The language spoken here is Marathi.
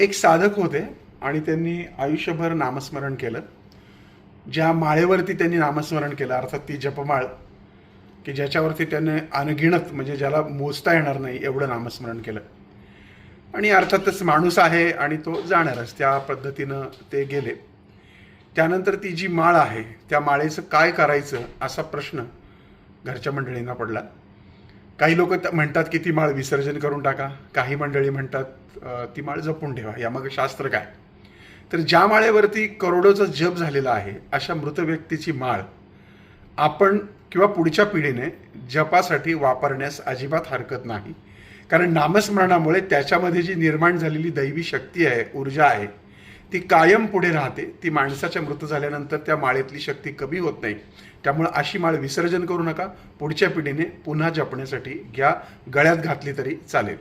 एक साधक होते आणि त्यांनी आयुष्यभर नामस्मरण केलं. ज्या माळेवरती त्यांनी नामस्मरण केलं अर्थात ती जपमाळ की ज्याच्यावरती त्याने अनगिणत म्हणजे ज्याला मोजता येणार नाही एवढं नामस्मरण केलं. आणि अर्थातच माणूस आहे आणि तो जाणारच त्या पद्धतीनं ते गेले. त्यानंतर ती जी माळ आहे त्या माळेचं काय करायचं असा प्रश्न घरच्या मंडळींना पडला. काही लोक म्हणतात की ती माळ विसर्जन करून टाका काही मंडळी म्हणतात ती माळ जपून ठेवा. यामागे शास्त्र काय? तर ज्या माळेवरती करोडोचा जप झालेला आहे अशा मृत व्यक्तीची माळ आपण किंवा पुढच्या पिढीने जपासाठी वापरण्यास अजिबात हरकत नाही. कारण नामस्मरणामुळे त्याच्यामध्ये जी निर्माण झालेली दैवी शक्ती आहे ऊर्जा आहे ती कायम पुढे राहते. ती माणसाच्या मृत झाल्यानंतर त्या माळेतली शक्ती कमी होत नाही. त्यामुळे अशी माळ विसर्जन करू नका. पुढच्या पिढीने पुन्हा जपण्यासाठी घ्या. गळ्यात घातली तरी चालेल.